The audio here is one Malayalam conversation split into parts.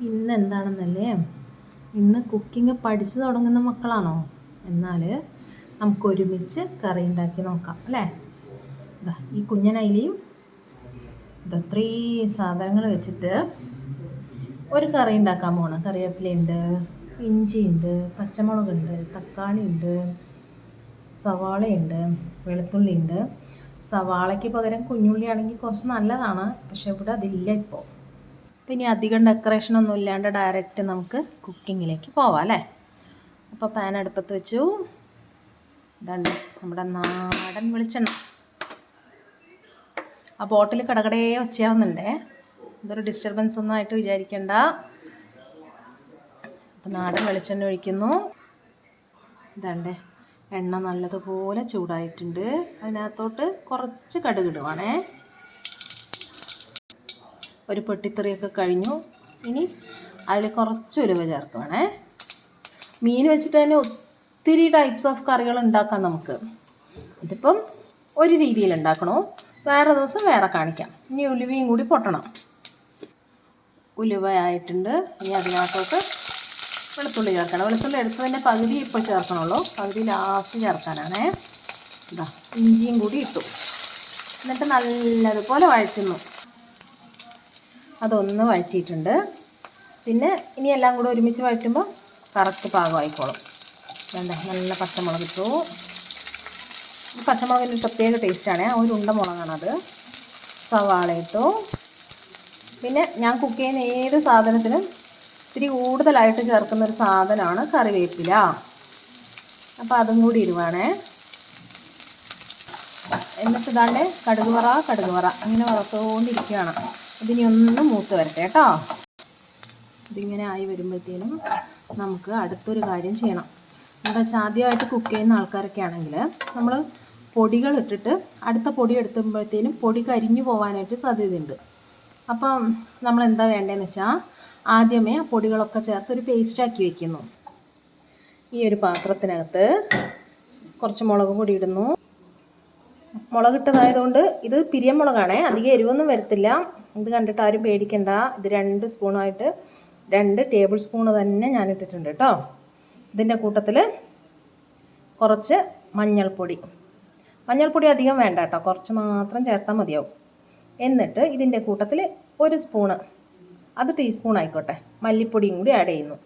ഇന്ന് എന്താണെന്നല്ലേ ഇന്ന് കുക്കിംഗ് പഠിച്ചു തുടങ്ങുന്ന മക്കളാണോ? എന്നാൽ നമുക്ക് ഒരുമിച്ച് കറി ഉണ്ടാക്കി നോക്കാം അല്ലേ? ഈ കുഞ്ഞനയിലയും ഇതത്രയും സാധനങ്ങൾ വെച്ചിട്ട് ഒരു കറി ഉണ്ടാക്കാൻ പോകണം കറിവേപ്പിലയുണ്ട് ഇഞ്ചിയുണ്ട് പച്ചമുളകുണ്ട് തക്കാളിയുണ്ട് സവാളയുണ്ട് വെളുത്തുള്ളിയുണ്ട് സവാളയ്ക്ക് പകരം കുഞ്ഞുള്ളി ആണെങ്കിൽ കുറച്ച് നല്ലതാണ് പക്ഷെ ഇവിടെ അതില്ല ഇപ്പോൾ അപ്പോൾ ഇനി അധികം ഡെക്കറേഷനൊന്നും ഇല്ലാണ്ട് ഡയറക്റ്റ് നമുക്ക് കുക്കിങ്ങിലേക്ക് പോവാം അല്ലേ? അപ്പോൾ പാൻ അടുപ്പത്ത് വെച്ചു. ഇതാണ്ട് നമ്മുടെ നാടൻ വെളിച്ചെണ്ണ. ആ ബോട്ടിൽ കടകടയെ ഒച്ചയാവുന്നുണ്ടേ ഇതൊരു ഡിസ്റ്റർബൻസ് ഒന്നും ആയിട്ട് വിചാരിക്കണ്ട. അപ്പം നാടൻ വെളിച്ചെണ്ണ ഒഴിക്കുന്നു. ഇതാണ്ട് എണ്ണ നല്ലതുപോലെ ചൂടായിട്ടുണ്ട്. അതിനകത്തോട്ട് കുറച്ച് കടുക് ഇടുവാണേ. ഒരു പൊട്ടിത്തെറിയൊക്കെ കഴിഞ്ഞു. ഇനി അതിൽ കുറച്ച് ഉലുവ ചേർക്കുവാണേ. മീൻ വെച്ചിട്ട് തന്നെ ഒത്തിരി ടൈപ്സ് ഓഫ് കറികൾ ഉണ്ടാക്കാം നമുക്ക്. ഇതിപ്പം ഒരു രീതിയിൽ ഉണ്ടാക്കണോ? വേറെ ദിവസം വേറെ കാണിക്കാം. ഇനി ഉലുവയും കൂടി പൊട്ടണം. ഉലുവയായിട്ടുണ്ട്. ഇനി അതിനകത്തോട്ട് വെളുത്തുള്ളി ചേർക്കണം. വെളുത്തുള്ളി എടുത്തതിന്റെ പകുതി ഇപ്പോൾ ചേർക്കണുള്ളൂ പകുതി ലാസ്റ്റ് ചേർക്കാനാണേ. ഇതാ ഇഞ്ചിയും കൂടി ഇട്ടു. എന്നിട്ട് നല്ലതുപോലെ വഴറ്റുന്നു. അതൊന്ന് വഴറ്റിയിട്ടുണ്ട്. പിന്നെ ഇനി എല്ലാം കൂടെ ഒരുമിച്ച് വഴറ്റുമ്പോൾ കറക്റ്റ് പാകമായിക്കോളും. വേണ്ട നല്ല പച്ചമുളക് ഇട്ടു. പച്ചമുളകിന്റെ പ്രത്യേക ടേസ്റ്റാണ് ആ ഒരു ഉണ്ട മുളകാണത്. സവാള ഇട്ടു. പിന്നെ ഞാൻ കുക്ക് ചെയ്യുന്ന ഏത് സാധനത്തിനും ഇത്തിരി കൂടുതലായിട്ട് ചേർക്കുന്ന ഒരു സാധനമാണ് കറിവേപ്പില. അപ്പോൾ അതും കൂടി ഇരുവാണേ എന്നിട്ട് ഇതാണ്ട് കടുക് വറ കടുക് വറ. അങ്ങനെ വറുത്തുകൊണ്ടിരിക്കുകയാണ്. ഇതിനി മൂത്ത് വരട്ടെ കേട്ടോ. ഇതിങ്ങനെ ആയി വരുമ്പോഴത്തേനും നമുക്ക് അടുത്തൊരു കാര്യം ചെയ്യണം. നമ്മുടെ ആദ്യമായിട്ട് കുക്ക് ചെയ്യുന്ന ആൾക്കാരൊക്കെ ആണെങ്കിൽ നമ്മൾ പൊടികൾ ഇട്ടിട്ട് അടുത്ത പൊടി എടുത്തുമ്പോഴത്തേനും പൊടി കരിഞ്ഞു പോകാനായിട്ട് സാധ്യതയുണ്ട്. അപ്പം നമ്മൾ എന്താ വേണ്ടതെന്ന് വെച്ചാൽ ആദ്യമേ ആ പൊടികളൊക്കെ ചേർത്ത് ഒരു പേസ്റ്റാക്കി വെക്കുന്നു. ഈ ഒരു പാത്രത്തിനകത്ത് കുറച്ച് മുളക് പൊടി ഇടുന്നു. മുളകിട്ടതായതുകൊണ്ട് ഇത് പിരിയൻ മുളകാണേ. അധികം എരിവൊന്നും വരത്തില്ല. ഇത് കണ്ടിട്ട് ആരും പേടിക്കണ്ട. ഇത് രണ്ട് സ്പൂണായിട്ട് രണ്ട് ടേബിൾ സ്പൂണ് തന്നെ ഞാൻ ഇട്ടിട്ടുണ്ട് കേട്ടോ ഇതിന്റെ കൂട്ടത്തിൽ കുറച്ച് മഞ്ഞൾപ്പൊടി. മഞ്ഞൾപ്പൊടി അധികം വേണ്ട കേട്ടോ കുറച്ച് മാത്രം ചേർത്താൽ മതിയാവും. എന്നിട്ട് ഇതിന്റെ കൂട്ടത്തിൽ ഒരു സ്പൂണ് അത് ടീസ്പൂൺ ആയിക്കോട്ടെ. മല്ലിപ്പൊടിയും കൂടി ആഡ് ചെയ്യുന്നു.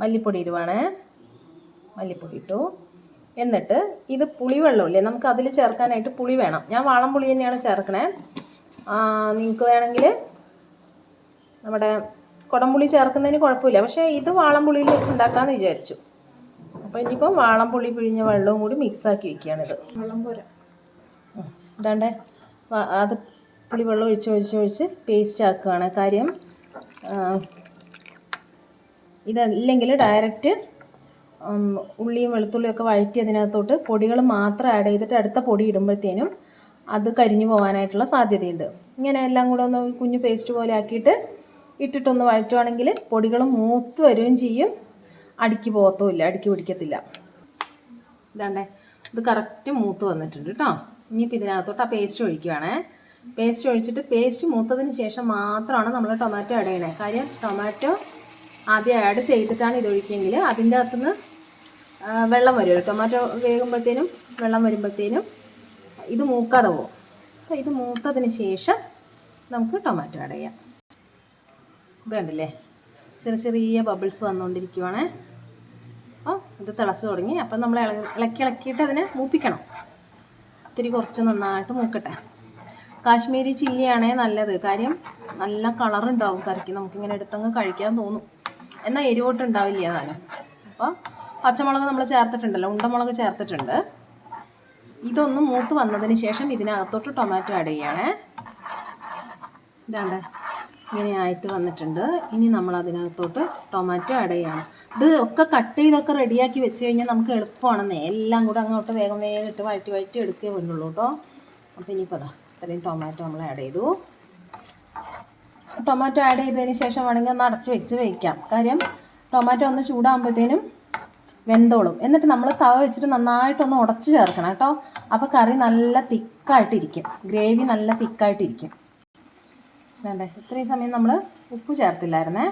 മല്ലിപ്പൊടി ഇടുവാണേ. മല്ലിപ്പൊടി ഇട്ടു. എന്നിട്ട് ഇത് പുളിവെള്ളമില്ലേ? നമുക്ക് അതിൽ ചേർക്കാനായിട്ട് പുളി വേണം. ഞാൻ വാളം പുളി തന്നെയാണ് ചേർക്കണേ. നിങ്ങൾക്ക് വേണമെങ്കിൽ നമ്മുടെ കുടംപുളി ചേർക്കുന്നതിന് കുഴപ്പമില്ല. പക്ഷേ ഇത് വാളം പുളിയിൽ വെച്ച് ഉണ്ടാക്കാമെന്ന് വിചാരിച്ചു. അപ്പോൾ ഇനിയിപ്പം വാളം പുളി പിഴിഞ്ഞ വെള്ളവും കൂടി മിക്സാക്കി വെക്കുകയാണിത് വെള്ളം പോരാ. ഇതാണ്ടേ. അത് പുളി വെള്ളം ഒഴിച്ച് ഒഴിച്ച് ഒഴിച്ച് പേസ്റ്റ് ആക്കുകയാണ്. കാര്യം ഇതല്ലെങ്കിൽ ഡയറക്റ്റ് ഉള്ളിയും വെളുത്തുള്ളിയും ഒക്കെ വഴറ്റി അതിനകത്തോട്ട് പൊടികൾ മാത്രം ആഡ് ചെയ്തിട്ട് അടുത്ത പൊടി ഇടുമ്പോഴത്തേനും അത് കരിഞ്ഞു പോകാനായിട്ടുള്ള സാധ്യതയുണ്ട്. ഇങ്ങനെ എല്ലാം കൂടെ ഒന്ന് കുഞ്ഞു പേസ്റ്റ് പോലെ ആക്കിയിട്ട് ഇട്ടിട്ടൊന്ന് വഴറ്റുവാണെങ്കിൽ പൊടികൾ മൂത്ത് വരികയും ചെയ്യും. അടുക്കി പോകത്തുമില്ല അടുക്കി പിടിക്കത്തില്ല. ഇതാണ്ടേ ഇത് കറക്റ്റ് മൂത്ത് വന്നിട്ടുണ്ട് കേട്ടോ. ഇനിയിപ്പോൾ ഇതിനകത്തോട്ട് ആ പേസ്റ്റ് ഒഴിക്കുവാണേ. പേസ്റ്റ് ഒഴിച്ചിട്ട് പേസ്റ്റ് മൂത്തതിന് ശേഷം മാത്രമാണ് നമ്മൾ ടൊമാറ്റോ ചെയ്യണേ. കാര്യം ടൊമാറ്റോ ആദ്യം ആഡ് ചെയ്തിട്ടാണ് ഇതൊഴിക്കുകയെങ്കിൽ അതിന്റെ അകത്തുനിന്ന് വെള്ളം വരും ടൊമാറ്റോ വേകുമ്പോഴത്തേനും വെള്ളം വരുമ്പോഴത്തേനും ഇത് മൂക്കാതെ പോകും. അപ്പോൾ ഇത് മൂത്തതിന് ശേഷം നമുക്ക് ടൊമാറ്റോ ആഡ് ചെയ്യാം. വേണ്ടല്ലേ ചെറിയ ചെറിയ ബബിൾസ് വന്നുകൊണ്ടിരിക്കുവാണേ. അപ്പോൾ ഇത് തിളച്ച് തുടങ്ങി. അപ്പം നമ്മൾ ഇളക്കി ഇളക്കിയിട്ട് അതിനെ മൂപ്പിക്കണം. ഇത്തിരി കുറച്ച് നന്നായിട്ട് മൂക്കട്ടെ. കാശ്മീരി ചില്ലിയാണേ നല്ലത്. കാര്യം നല്ല കളറുണ്ടാവും കറിക്ക്. നമുക്കിങ്ങനെ എടുത്തങ്ങ് കഴിക്കാൻ തോന്നും. എന്നാൽ എരിവോട്ട് ഉണ്ടാവില്ല അതാണ് അപ്പോൾ പച്ചമുളക് നമ്മൾ ചേർത്തിട്ടുണ്ടല്ലോ ഉണ്ടമുളക് ചേർത്തിട്ടുണ്ട്. ഇതൊന്ന് മൂത്ത് വന്നതിന് ശേഷം ഇതിനകത്തോട്ട് ടൊമാറ്റോ ആഡ് ചെയ്യണേ. ഇതാണ്ട് ഇങ്ങനെ ആയിട്ട് വന്നിട്ടുണ്ട്. ഇനി നമ്മൾ അതിനകത്തോട്ട് ടൊമാറ്റോ ആഡ് ചെയ്യണം. ഇത് ഒക്കെ കട്ട് ചെയ്തൊക്കെ റെഡിയാക്കി വെച്ച് കഴിഞ്ഞാൽ നമുക്ക് എളുപ്പമാണെന്നേ. എല്ലാം കൂടെ അങ്ങോട്ട് വേഗം വേഗം ഇട്ട് വഴറ്റി വഴറ്റി എടുക്കേ വരുന്നുള്ളൂ കേട്ടോ. അപ്പോൾ ഇനിയിപ്പോൾ അതാ ഇത്രയും ടൊമാറ്റോ നമ്മൾ ആഡ് ചെയ്തു. ടൊമാറ്റോ ആഡ് ചെയ്തതിന് ശേഷം വേണമെങ്കിൽ ഒന്ന് അടച്ച് വെച്ച് വയ്ക്കാം കാര്യം ടൊമാറ്റോ ഒന്ന് ചൂടാകുമ്പോഴത്തേനും വെന്തോളും. എന്നിട്ട് നമ്മൾ തവ വെച്ചിട്ട് നന്നായിട്ടൊന്ന് ഉടച്ച് ചേർക്കണം കേട്ടോ. അപ്പോൾ കറി നല്ല തിക്കായിട്ടിരിക്കും. ഗ്രേവി നല്ല തിക്കായിട്ടിരിക്കും. വേണ്ടേ? ഇത്രയും സമയം നമ്മൾ ഉപ്പ് ചേർത്തില്ലായിരുന്നേ.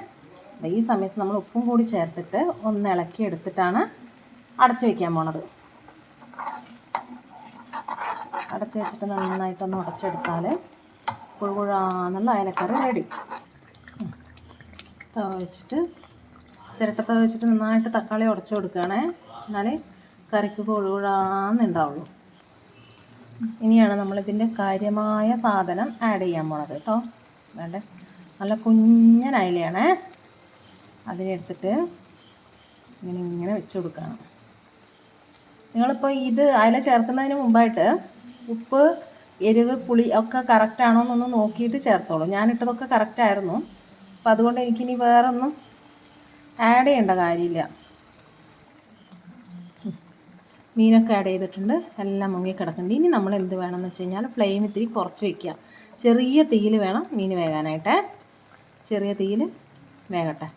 ഈ സമയത്ത് നമ്മൾ ഉപ്പും കൂടി ചേർത്തിട്ട് ഒന്ന് ഇളക്കി എടുത്തിട്ടാണ് അടച്ചു വെക്കാൻ പോണത്. അടച്ചു വെച്ചിട്ട് നന്നായിട്ടൊന്ന് ഉടച്ചെടുത്താൽ കുഴുകുഴാന്നുള്ള അയലക്കറി റെഡി. തവ വെച്ചിട്ട് ചിരട്ടത്തവ വെച്ചിട്ട് നന്നായിട്ട് തക്കാളി ഉടച്ചു കൊടുക്കുകയാണേ. എന്നാലേ കറിക്ക് കുഴുകുഴാന്നുണ്ടാവുള്ളൂ ഇനിയാണ് നമ്മളിതിന്റെ കാര്യമായ സാധനം ആഡ് ചെയ്യാൻ പോണത് കേട്ടോ. വേണ്ടേ? നല്ല കുഞ്ഞൻ അയലയാണേ. അതിനെടുത്തിട്ട് ഇങ്ങനെ ഇങ്ങനെ വെച്ച് കൊടുക്കണം. നിങ്ങളിപ്പോൾ ഇത് അയല ചേർക്കുന്നതിന് മുമ്പായിട്ട് ഉപ്പ് എരിവ് പുളി ഒക്കെ കറക്റ്റ് ആണോ എന്നൊന്ന് നോക്കിയിട്ട് ചേർത്തോളൂ. ഞാനിട്ടതൊക്കെ കറക്റ്റ് ആയിരുന്നു. അപ്പോൾ അതുകൊണ്ട് എനിക്കിനി വേറൊന്നും ആഡ് ചെയ്യേണ്ട കാര്യമില്ല. മീനൊക്കെ ആഡ് ചെയ്തിട്ടുണ്ട്. എല്ലാം മുങ്ങി കിടക്കുന്നുണ്ട്. ഇനി നമ്മൾ എന്ത് വേണമെന്ന് വെച്ച് കഴിഞ്ഞാൽ ഫ്ലെയിം ഇത്തിരി കുറച്ച് വെക്കുക. ചെറിയ തീയിൽ വേണം മീൻ വേകാനായിട്ട്. ചെറിയ തീയിൽ വേകട്ടെ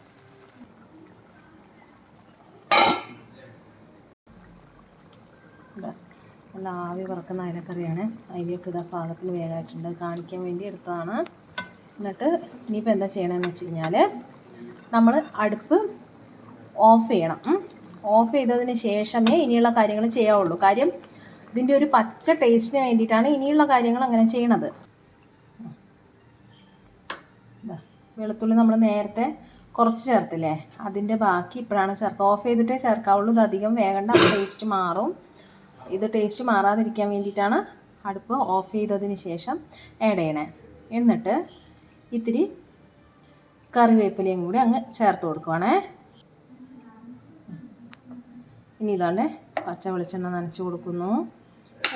ഇതാ നല്ല ആവി പറക്കുന്ന അയലക്കറിയാണ്. അതിലേക്ക് ഇതാ പാകത്തിന് വേഗമായിട്ടുണ്ട് കാണിക്കാൻ വേണ്ടി എടുത്തതാണ്. എന്നിട്ട് ഇനിയിപ്പോൾ എന്താ ചെയ്യണമെന്ന് വെച്ച് കഴിഞ്ഞാൽ നമ്മൾ അടുപ്പ് ഓഫ് ചെയ്യണം. ഓഫ് ചെയ്തതിന് ശേഷമേ ഇനിയുള്ള കാര്യങ്ങൾ ചെയ്യാവുള്ളൂ. കാര്യം ഇതിന്റെ ഒരു പച്ച ടേസ്റ്റിന് വേണ്ടിയിട്ടാണ് ഇനിയുള്ള കാര്യങ്ങൾ അങ്ങനെ ചെയ്യണത്. വെളുത്തുള്ളി നമ്മൾ നേരത്തെ കുറച്ച് ചേർത്തില്ലേ? അതിന്റെ ബാക്കി ഇപ്പോഴാണ് ചേർക്കുക ഓഫ് ചെയ്തിട്ടേ ചേർക്കാവുള്ളൂ. ഇത് അധികം വേഗണ്ട ടേസ്റ്റ് മാറും. ഇത് ടേസ്റ്റ് മാറാതിരിക്കാൻ വേണ്ടിയിട്ടാണ് അടുപ്പ് ഓഫ് ചെയ്തതിന് ശേഷം ആഡ് ചെയ്യണേ. എന്നിട്ട് ഇത്തിരി കറിവേപ്പിലയും കൂടി അങ്ങ് ചേർത്ത് കൊടുക്കുവാണേ. ഇനി ഇതാണ്ട് പച്ച വെളിച്ചെണ്ണ നനച്ച് കൊടുക്കുന്നു.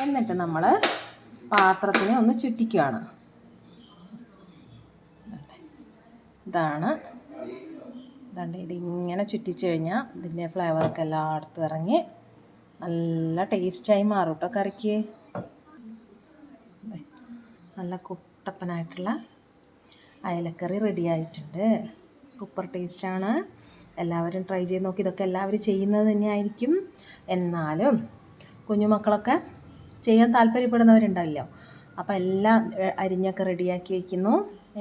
എന്നിട്ട് നമ്മൾ പാത്രത്തിനെ ഒന്ന് ചുറ്റിക്കുകയാണ് ഇതാണ്. ഇതാണ്ട് ഇതിങ്ങനെ ചുറ്റിച്ച് കഴിഞ്ഞാൽ ഇതിന്റെ ഫ്ലേവറൊക്കെ എല്ലായിടത്തും ഇറങ്ങി നല്ല ടേസ്റ്റായി മാറും കേട്ടോ കറിക്ക്. നല്ല കുട്ടപ്പനായിട്ടുള്ള അയലക്കറി റെഡി ആയിട്ടുണ്ട്. സൂപ്പർ ടേസ്റ്റാണ് എല്ലാവരും ട്രൈ ചെയ്ത് നോക്കി. ഇതൊക്കെ എല്ലാവരും ചെയ്യുന്നത് തന്നെയായിരിക്കും. എന്നാലും കുഞ്ഞുമക്കളൊക്കെ ചെയ്യാൻ താല്പര്യപ്പെടുന്നവരുണ്ടാവില്ല അപ്പോൾ എല്ലാം അരിഞ്ഞൊക്കെ റെഡിയാക്കി വയ്ക്കുന്നു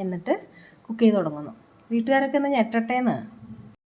എന്നിട്ട് കുക്ക് ചെയ്ത് തുടങ്ങുന്നു. വീട്ടുകാരൊക്കെ ഒന്ന് ഞെട്ടട്ടേന്ന്?